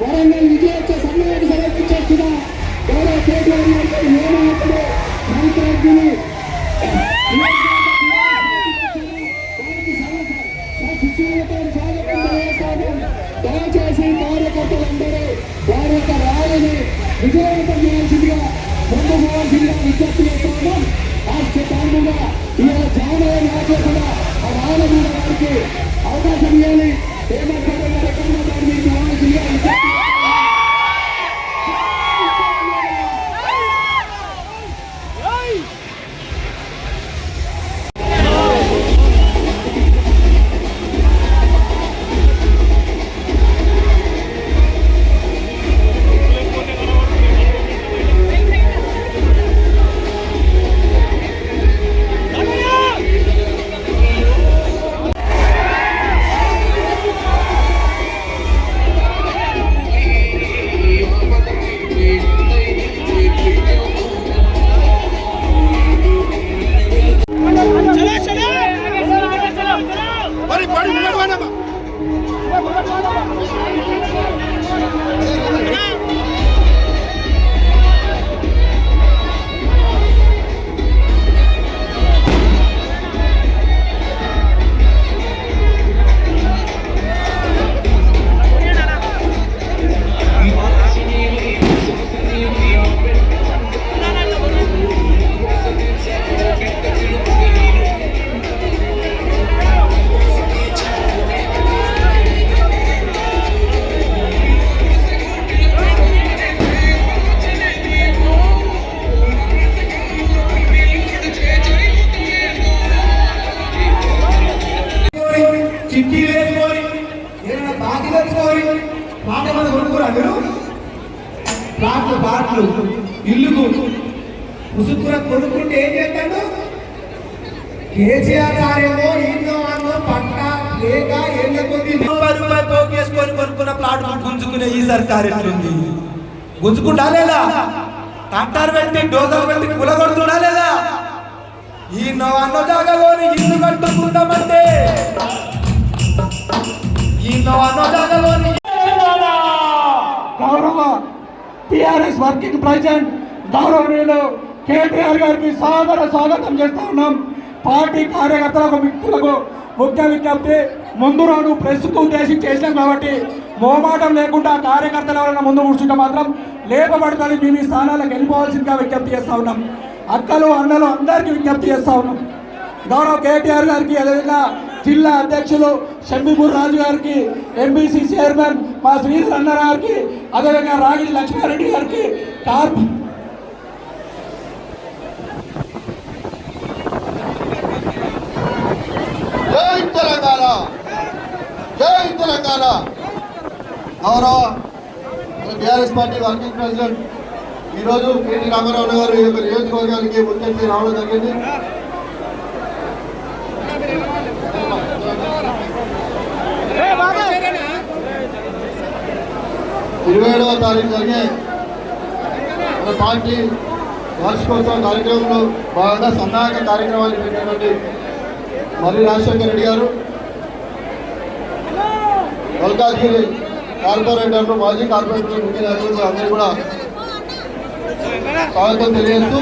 వరంగల్ విజయోత్సవ సమ్మానాన్ని సమర్పించేస్తున్న గౌరవ కేటీఆర్ గారికి ఏమాత్రం మంత్రార్థులు దయచేసి కార్యకర్తలందరూ వారి యొక్క ర్యాలీని విజయవంతం చేయాల్సిందిగా ముందు పోవాల్సిందిగా విజ్ఞప్తి చేస్తున్నాం రాష్ట్ర కారణంగా ఈరోజు జానవ నాయకులు ఆ రాయలమూడ గారికి అవకాశం ఇవ్వాలి ఏమంటారు కేసీఆర్ గారేమో ఈయనో అన్నో పట్ట లేక ఏళ్ళ కొద్ది ముప్పై రూపాయలు పోగు చేసుకొని కొనుక్కున్న ప్లాట్ గుంజుకునే ఈ సర్కార్ ఎట్లుంది? గుంజుకుంటా లేదా? ట్రాక్టర్ పెట్టి డోజర్ పెట్టి కులగొడుతున్నా లేదా? ఈ అన్నో జాగలోని ఇల్లు కట్టుకుంటామంటే ఈ అన్నో జాగలోని గౌరవ టిఆర్ఎస్ వర్కింగ్ ప్రెసిడెంట్ గౌరవనీయులు కేటీఆర్ గారికి సాదర స్వాగతం చేస్తా ఉన్నాం. పార్టీ కార్యకర్తలకు మిత్రులకు ముఖ్య విజ్ఞప్తి ముందు రోజు ప్రస్తుతం ఉద్దేశించి చేసినాం కాబట్టి మోమాటం లేకుండా కార్యకర్తలు ఎవరైనా ముందు కూర్చుంటే మాత్రం లేపబడతారు. మీ మీ స్థానాలకు వెళ్ళిపోవాల్సిందిగా విజ్ఞప్తి చేస్తా ఉన్నాం. అక్కలు అన్నలు అందరికీ విజ్ఞప్తి చేస్తా ఉన్నాం. గౌరవ కేటీఆర్ గారికి అదేవిధంగా జిల్లా అధ్యక్షులు షంబిపూర్ రాజు గారికి ఎంబీసీ చైర్మన్ మా శ్రీధర్ అన్న గారికి అదేవిధంగా రాగిడి లక్ష్మారెడ్డి గారికి కార్పొరేట్ జై తెలంగాణ జై తెలంగాణ. గౌరవ బీఆర్ఎస్ పార్టీ వర్కింగ్ ప్రెసిడెంట్. ఈరోజు కేటీ రామారావు గారు ఈ యొక్క నియోజకవర్గానికి ముఖ్యమంత్రి రావడం జరిగింది. ఇరవై ఏడవ తారీఖు జరిగే మన పార్టీ వార్షికోత్సవ కార్యక్రమంలో బాగా సన్నాహక కార్యక్రమాలు పెట్టినటువంటి మర్రి రాజశేఖర రెడ్డి గారు మల్కాజ్గిరి కార్పొరేటర్లు మాజీ కార్పొరేటర్లు ముఖ్య నాయకులు అందరూ కూడా స్వాగతం తెలియజేస్తూ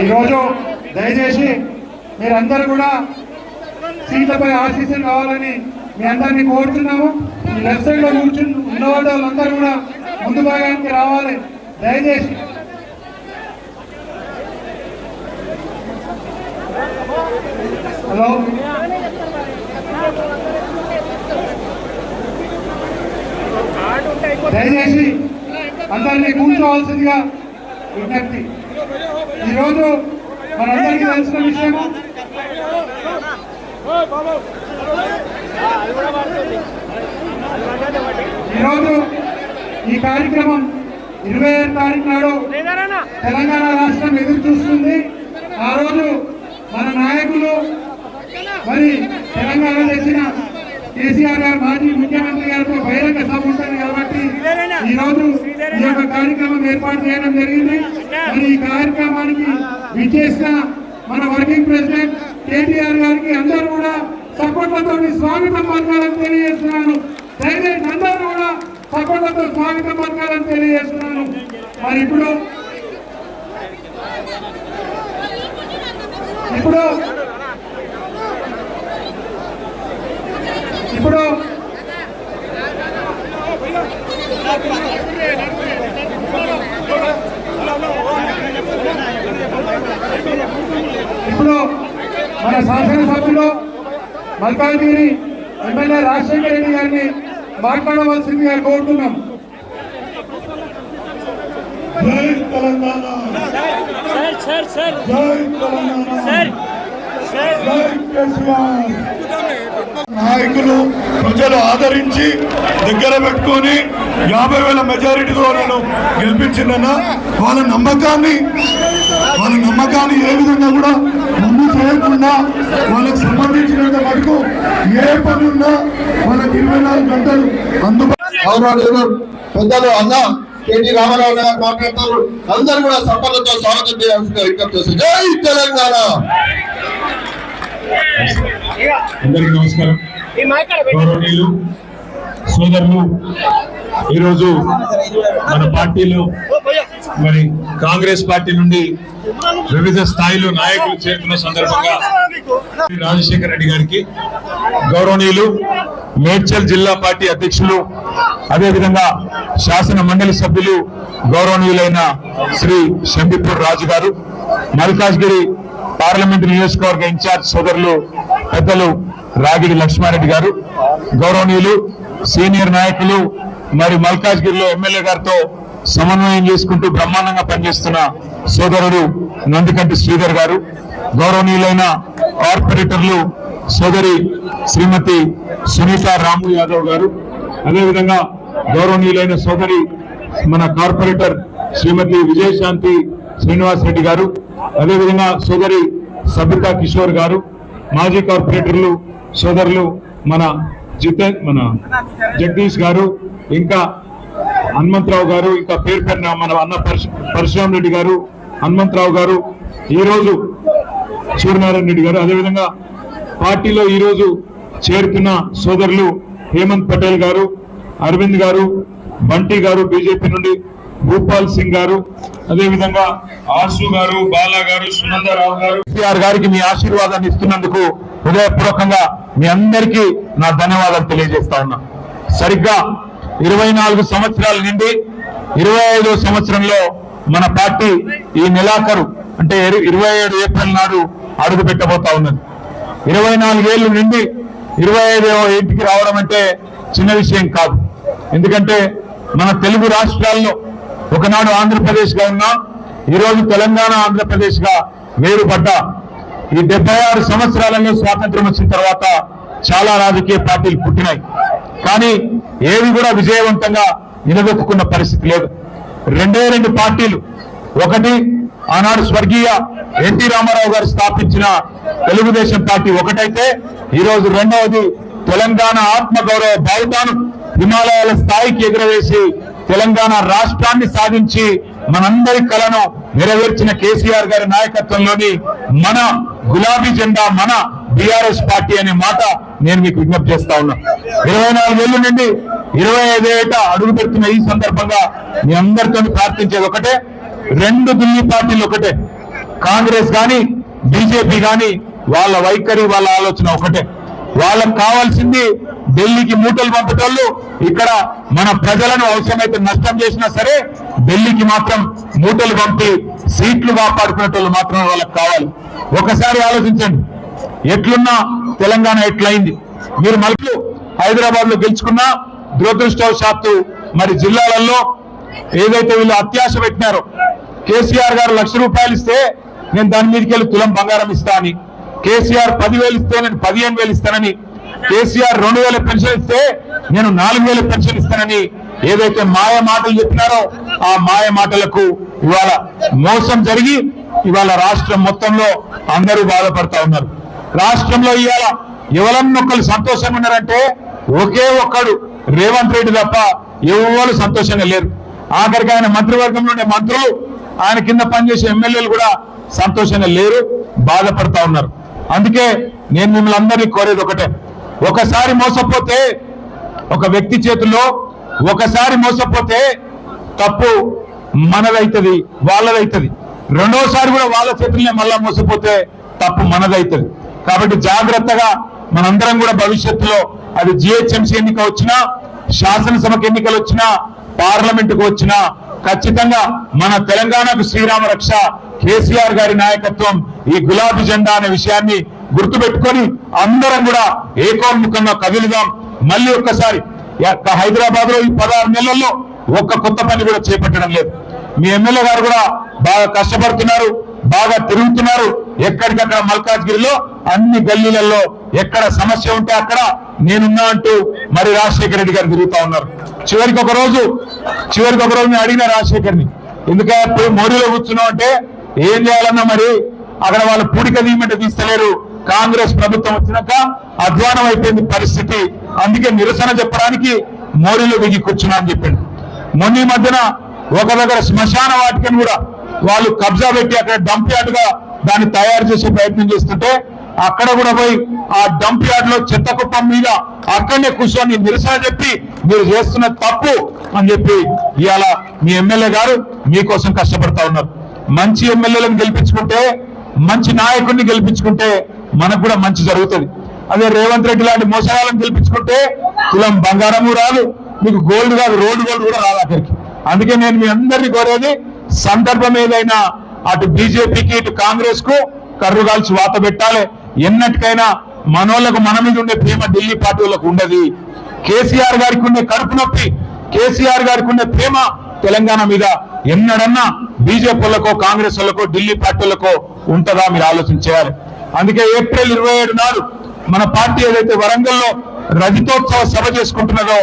ఈరోజు దయచేసి మీరందరూ కూడా సీట్లపై ఆశీస్సులు కావాలని మీ అందరినీ కోరుతున్నాము ఈ లెఫ్ట్ సైడ్ కూర్చుని ఉన్న వాళ్ళందరూ కూడా ముందు భాగానికి రావాలి. దయచేసి హలో. దయచేసి అందరినీ కూర్చోవలసిందిగా విజ్ఞప్తి. ఈరోజు మనందరికీ తెలిసిన విషయము ఈరోజు ఈ కార్యక్రమం ఇరవై ఏడు తారీఖు నాడు తెలంగాణ రాష్ట్రం ఎదురు చూస్తుంది ఆ రోజు మన నాయకులు మరి తెలంగాణ తెచ్చిన కేసీఆర్ గారు మాజీ ముఖ్యమంత్రి గారితో బహిరంగ సభ ఉంటుంది కాబట్టి ఈ రోజు ఈ యొక్క కార్యక్రమం ఏర్పాటు చేయడం జరిగింది. మరి ఈ కార్యక్రమానికి విచ్చేసిన మన వర్కింగ్ ప్రెసిడెంట్ కేటీఆర్ గారికి అందరూ కూడా సపోర్ట్లతో స్వాగతం పలకాలని తెలియజేస్తున్నాను. దయచేసి అందరూ కూడా సపోర్ట్లతో స్వాగతం పలకాలని తెలియజేస్తున్నాను. మరి ఇప్పుడు ఇప్పుడు ఇప్పుడు ఇప్పుడు మన శాసనసభ్యులు మల్కాజ్గిరి ఎమ్మెల్యే రాజశేఖర రెడ్డి గారిని మాట్లాడవలసిందిగా కోరుతున్నాం. జై తెలంగాణ. జై తెలంగాణ. కేసీఆర్. నాయకులు ప్రజలు ఆదరించి దగ్గర పెట్టుకొని యాభై వేల మెజారిటీతో నేను గెలిపించిందన్న వాళ్ళ నమ్మకాన్ని వాళ్ళ నమ్మకాన్ని ఏ విధంగా కూడా ముందు చేయకుండా వాళ్ళకి సంబంధించినంత వరకు ఏ పని ఉన్నా వాళ్ళకి ఇరవై నాలుగు గంటలు అందుబాటు పెద్దలు అన్న కేటీ రామారావు గారు మాట్లాడతారు. అందరూ కూడా సంపదతో స్వాగతం చేయాల్సిందిగా విజ్ఞప్తి చేస్తారు జై తెలంగాణ! అందరికీ నమస్కారం. గౌరవనీయులు సోదరులు ఈరోజు మన పార్టీలో మరి కాంగ్రెస్ పార్టీ నుండి వివిధ స్థాయిలో నాయకులు చేరుకున్న సందర్భంగా రాజశేఖర రెడ్డి గారికి గౌరవనీయులు మేడ్చల్ జిల్లా పార్టీ అధ్యక్షులు అదేవిధంగా శాసన మండలి సభ్యులు గౌరవనీయులైన శ్రీ షంబిపూర్ రాజు గారు మల్కాజ్గిరి పార్లమెంట్ నియోజకవర్గ ఇన్ఛార్జ్ సోదరులు పెద్దలు రాగిడి లక్ష్మారెడ్డి గారు గౌరవనీయులు సీనియర్ నాయకులు మరి మల్కాజ్గిరిలో ఎమ్మెల్యే గారితో సమన్వయం చేసుకుంటూ బ్రహ్మాండంగా పనిచేస్తున్న సోదరుడు నందికంటి శ్రీధర్ గారు గౌరవనీయులైన కార్పొరేటర్లు సోదరి శ్రీమతి సునీత రాము యాదవ్ గారు అదేవిధంగా గౌరవనీయులైన సోదరి మన కార్పొరేటర్ శ్రీమతి విజయశాంతి శ్రీనివాస్ రెడ్డి గారు అదేవిధంగా సోదరి సబితా కిషోర్ గారు మాజీ కార్పొరేటర్లు సోదరులు మన జితే మన జగదీష్ గారు ఇంకా హనుమంతరావు గారు ఇంకా పేరు పెరిన మన అన్న పరశు- పరశురామ్ రెడ్డి గారు హనుమంతరావు గారు ఈరోజు సూర్యనారాయణ రెడ్డి గారు. అదేవిధంగా పార్టీలో ఈ రోజు చేరుతున్న సోదరులు హేమంత్ పటేల్ గారు అరవింద్ గారు బంటి గారు బీజేపీ నుండి భూపాల్ సింగ్ గారు అదేవిధంగా ఆశు గారు బాలా గారు సునందరావు గారు. కేసీఆర్ గారికి మీ ఆశీర్వాదాన్ని ఇస్తున్నందుకు హృదయపూర్వకంగా మీ అందరికీ నా ధన్యవాదాలు తెలియజేస్తా ఉన్నా. సరిగ్గా ఇరవై నాలుగు సంవత్సరాల నుండి ఇరవై ఐదో సంవత్సరంలో మన పార్టీ ఈ నెలాఖరు అంటే ఇరవై ఏడు ఏప్రిల్ నాడు అడుగు పెట్టబోతా ఉన్నది. ఇరవై నాలుగేళ్ళ నుండి ఇరవై ఐదో ఇంటికి రావడం అంటే చిన్న విషయం కాదు. ఎందుకంటే మన తెలుగు రాష్ట్రాల్లో ఒకనాడు ఆంధ్రప్రదేశ్గా ఉన్నా ఈరోజు తెలంగాణ ఆంధ్రప్రదేశ్గా వేరుపడ్డ. ఈ డెబ్బై ఆరు సంవత్సరాలలో స్వాతంత్రం వచ్చిన తర్వాత చాలా రాజకీయ పార్టీలు పుట్టినాయి. కానీ ఏవి కూడా విజయవంతంగా నిలదొక్కున్న పరిస్థితి లేదు. రెండే రెండు పార్టీలు. ఒకటి ఆనాడు స్వర్గీయ ఎన్టీ రామారావు గారు స్థాపించిన తెలుగుదేశం పార్టీ ఒకటైతే ఈ రోజు రెండవది తెలంగాణ ఆత్మగౌరవ భావితాను హిమాలయాల స్థాయికి ఎగురవేసి తెలంగాణ రాష్ట్రాన్ని సాధించి మనందరి కలను నెరవేర్చిన కేసీఆర్ గారి నాయకత్వంలోని మన గులాబీ జెండా మన బీఆర్ఎస్ పార్టీ అనే మాట నేను మీకు విజ్ఞప్తి చేస్తా ఉన్నా. ఇరవై నాలుగేళ్ళ నుండి ఇరవై ఐదు ఏట అడుగు పెడుతున్న ఈ సందర్భంగా మీ అందరితో ప్రార్థించేది ఒకటే రెండు దిల్లీ పార్టీలు ఒకటే కాంగ్రెస్ గాని బీజేపీ గాని వాళ్ళ వైఖరి వాళ్ళ ఆలోచన ఒకటే. వాళ్ళకు కావాల్సింది ఢిల్లీకి మూటలు పంపేటోళ్ళు ఇక్కడ మన ప్రజలను అవసరమైతే నష్టం చేసినా సరే ఢిల్లీకి మాత్రం మూటలు పంపి సీట్లు కాపాడుకునేటోళ్ళు మాత్రమే వాళ్ళకి కావాలి. ఒకసారి ఆలోచించండి. ఎట్లున్నా తెలంగాణ ఎట్లయింది? మీరు మలుపు హైదరాబాద్లో గెలుచుకున్నా దురదృష్టవశాత్తు మరి జిల్లాలలో ఏదైతే వీళ్ళు అత్యాశ పెట్టినారో కేసీఆర్ గారు లక్ష రూపాయలు ఇస్తే నేను దాని మీదకి వెళ్ళి తులం బంగారం ఇస్తా అని కేసీఆర్ పదివేలు ఇస్తే నేను పదిహేను వేలు ఇస్తానని కేసీఆర్ రెండు వేల పెన్షన్ ఇస్తే నేను నాలుగు వేల పెన్షన్ ఇస్తానని ఏదైతే మాయ మాటలు చెప్పినారో ఆ మాయ మాటలకు ఇవాళ మోసం జరిగి ఇవాళ రాష్ట్రం మొత్తంలో అందరూ బాధపడతా ఉన్నారు. రాష్ట్రంలో ఇవాళ ఎవరన్నొక్కరు సంతోషంగా ఉన్నారంటే ఒకే ఒక్కడు రేవంత్ రెడ్డి తప్ప ఎవరు సంతోషంగా లేరు. ఆఖరికి ఆయన మంత్రివర్గంలో ఉండే మంత్రులు ఆయన కింద పనిచేసే ఎమ్మెల్యేలు కూడా సంతోషంగా లేరు బాధపడతా ఉన్నారు. అందుకే నేను మిమ్మల్ని అందరినీ కోరేది ఒకటే. ఒకసారి మోసపోతే ఒక వ్యక్తి చేతుల్లో ఒకసారి మోసపోతే తప్పు మనదైతుంది వాళ్ళదైతుంది. రెండోసారి కూడా వాళ్ళ చేతుల్నే మళ్ళా మోసపోతే తప్పు మనదైతుంది. కాబట్టి జాగ్రత్తగా మనందరం కూడా భవిష్యత్తులో అది జిహెచ్ఎంసీ ఎన్నిక వచ్చినా శాసనసభకు ఎన్నికలు వచ్చినా పార్లమెంటుకు వచ్చినా ఖచ్చితంగా మన తెలంగాణకు శ్రీరామ రక్ష కేసీఆర్ గారి నాయకత్వం ఈ గులాబీ జెండా అనే విషయాన్ని గుర్తుపెట్టుకొని అందరం కూడా ఏకోన్ముఖంగా కదులుదాం. మళ్ళీ ఒక్కసారి హైదరాబాద్లో ఈ పదహారు నెలల్లో ఒక్క కొత్త పని కూడా చేపట్టడం లేదు. మీ ఎమ్మెల్యే గారు కూడా బాగా కష్టపడుతున్నారు బాగా తిరుగుతున్నారు. ఎక్కడికక్కడ మల్కాజ్గిరిలో అన్ని గల్లీలలో ఎక్కడ సమస్య ఉంటే అక్కడ నేనున్నా అంటూ మరి రాజశేఖర రెడ్డి గారు తిరుగుతా ఉన్నారు. చివరికి ఒక రోజు చివరికి ఒక రోజు నేను అడిగిన రాజశేఖర్ని ఎందుకంటే మోడీలో కూర్చున్నావు అంటే ఏం చేయాలన్నా మరి అక్కడ వాళ్ళు పూడిక తీయమంటే తీస్తలేరు. కాంగ్రెస్ ప్రభుత్వం వచ్చినాక అధ్వానం అయిపోయింది పరిస్థితి. అందుకే నిరసన చెప్పడానికి మోడీలో దిగి కూర్చున్నా అని చెప్పిండు. మొన్న మధ్యన ఒక దగ్గర శ్మశాన వాటికని కూడా వాళ్ళు కబ్జా పెట్టి అక్కడ డంప్ యార్డ్గా దాన్ని తయారు చేసే ప్రయత్నం చేస్తుంటే అక్కడ కూడా పోయి ఆ డంప్ యార్డ్లో చెత్త కుప్పం మీద అక్కడనే కూర్చొని నిరసన చెప్పి మీరు చేస్తున్న తప్పు అని చెప్పి ఇవాళ మీ ఎమ్మెల్యే గారు మీకోసం కష్టపడతా ఉన్నారు. మంచి ఎమ్మెల్యేలను గెలిపించుకుంటే మంచి నాయకుడిని గెలిపించుకుంటే మనకు కూడా మంచి జరుగుతుంది. అదే రేవంత్ రెడ్డి లాంటి మోసగాళ్ళని గెలిపించుకుంటే కులం బంగారము రాదు మీకు గోల్డ్ కాదు రోడ్డు గోల్డ్ కూడా రాదు అక్కడికి. అందుకే నేను మీ అందరినీ కోరేది సందర్భం ఏదైనా అటు బీజేపీకి ఇటు కాంగ్రెస్కు కర్రు కాల్చి వాత పెట్టాలి. ఎన్నటికైనా మనోళ్ళకు మన మీద ఉండే ప్రేమ ఢిల్లీ పార్టీ ఉండదు. కేసీఆర్ గారికి ఉండే కడుపు నొప్పి కేసీఆర్ గారికి ఉండే ప్రేమ తెలంగాణ మీద ఎన్నడన్నా బీజేపీలకో కాంగ్రెస్ వాళ్ళకో ఢిల్లీ పార్టీలకో ఉంటుందా మీరు ఆలోచన చేయాలి. అందుకే ఏప్రిల్ ఇరవై ఏడు నాడు మన పార్టీ ఏదైతే వరంగల్లో రజతోత్సవ సభ చేసుకుంటున్నదో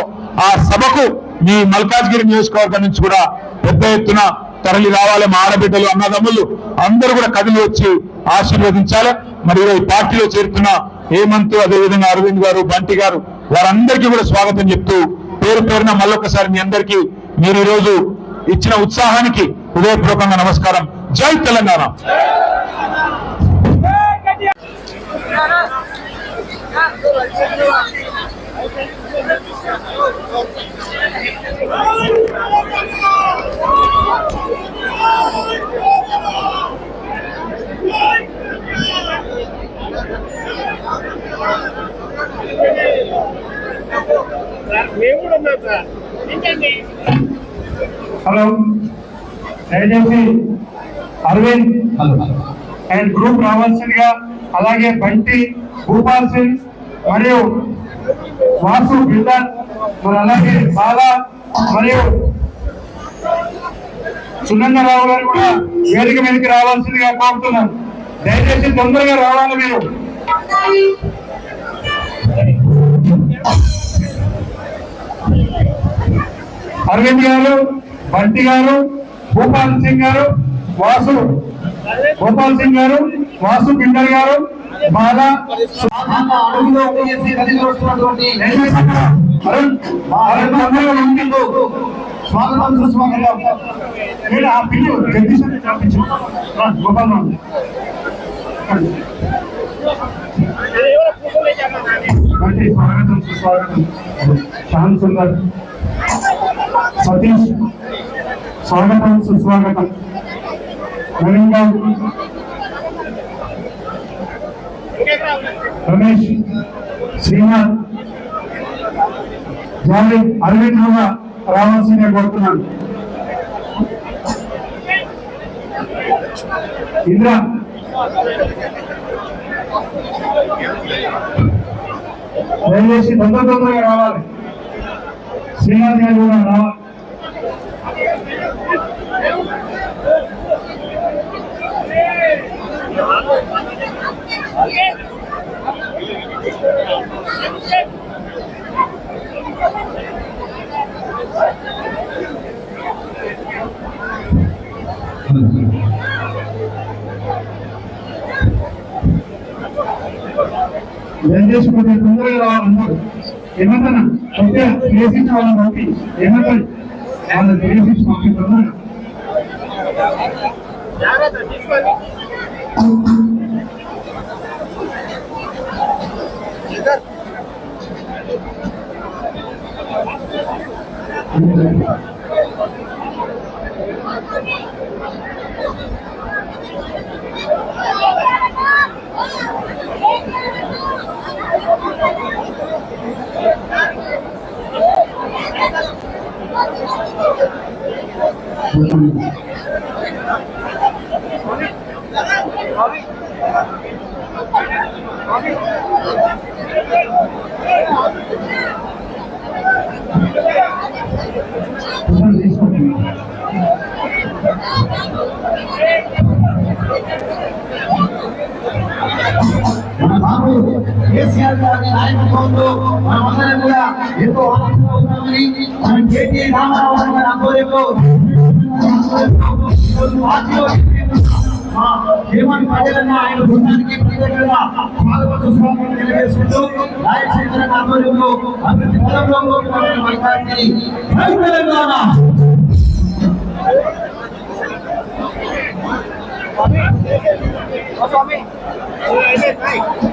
ఆ సభకు మీ మల్కాజ్గిరి నియోజకవర్గం నుంచి కూడా పెద్ద ఎత్తున తరలి రావాలి మా ఆడబిడ్డలు అన్నదమ్ములు. అందరూ కూడా కదిలి వచ్చి ఆశీర్వదించాలి. మరి ఈ పార్టీలో చేరుతున్న హేమంత్ అదేవిధంగా అరవింద్ గారు బంటి గారు వారందరికీ కూడా స్వాగతం చెప్తూ పేరు పేరున మళ్ళొకసారి మీ అందరికీ మీరు ఈరోజు ఇచ్చిన ఉత్సాహానికి హృదయపూర్వకంగా నమస్కారం. జై తెలంగాణ మేము కూడా ఉన్నాం సార్ ఏంటండి హలో. దయచేసి అరవింద్ అండ్ గ్రూప్ రావాల్సిందిగా అలాగే బంటి భూపాల్ సింగ్ మరియు వాసు బిల్డర్ మరి అలాగే బాలా మరియు సునందరావు గారు కూడా వేదిక మీదకి రావాల్సిందిగా కోరుతున్నాను దయచేసి తొందరగా రావాలి మీరు. అరవింద్ గారు బంటి గారు భూపాల్ సింగ్ గారు వాసు గోపాల్ సింగ్ గారు వాసు పిండర్ గారు బాలా అడుగులో వేసి కదిలి వస్తున్నటువంటి అరుణ్ అరుణ్ తొందరగా ఉండిండు. స్వాగతం సుస్వాగతం. వీడు ఆ పిల్లు జగదీశ్ అని పంపించు రా, గోపాల్ రావు. అది ఎవరో పువ్వులు వేసామన్నాను బంటి స్వాగతం సుస్వాగతం. శ్యామ్ సుందర్ సతీష్ స్వాగతం సుస్వాగతం. నవీన్ బాబు రమేష్ శ్రీనాథ్ జాలి అరవింద్ కూడా రావాల్సిందే కోరుతున్నాను ఇంద్ర. దయచేసి తొందర తొందరగా రావాలి. శ్రీనాథ్ గారు కూడా రావాలి. జనరేషన్ తొందరగా రావాలన్నారు ఏమంటారా కొద్దిగా ప్రేసించి వాళ్ళని పంపి ఏమంటారు వాళ్ళని ప్రేసించి పంపి తొందరగా Thank you. మన బాబు కేసీఆర్ గారి నాయకత్వంలో మనమందరం కూడా ఎంతో ఆనందంగా ఉన్నామని మన కేటీ రామారావు గారి ఆధ్వర్యంలో ఈరోజు పార్టీలో మా హేమంత్ పటేలన్న ఆయన బృందానికి ప్రత్యేకంగా స్వాగత సుస్వాగతం తెలియజేసుకుంటూ రాయచంద్ర ఆధ్వర్యంలో అభివృద్ధి పదంలో మన పార్టీ జై తెలంగాణ ¡Vamos!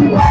Yeah.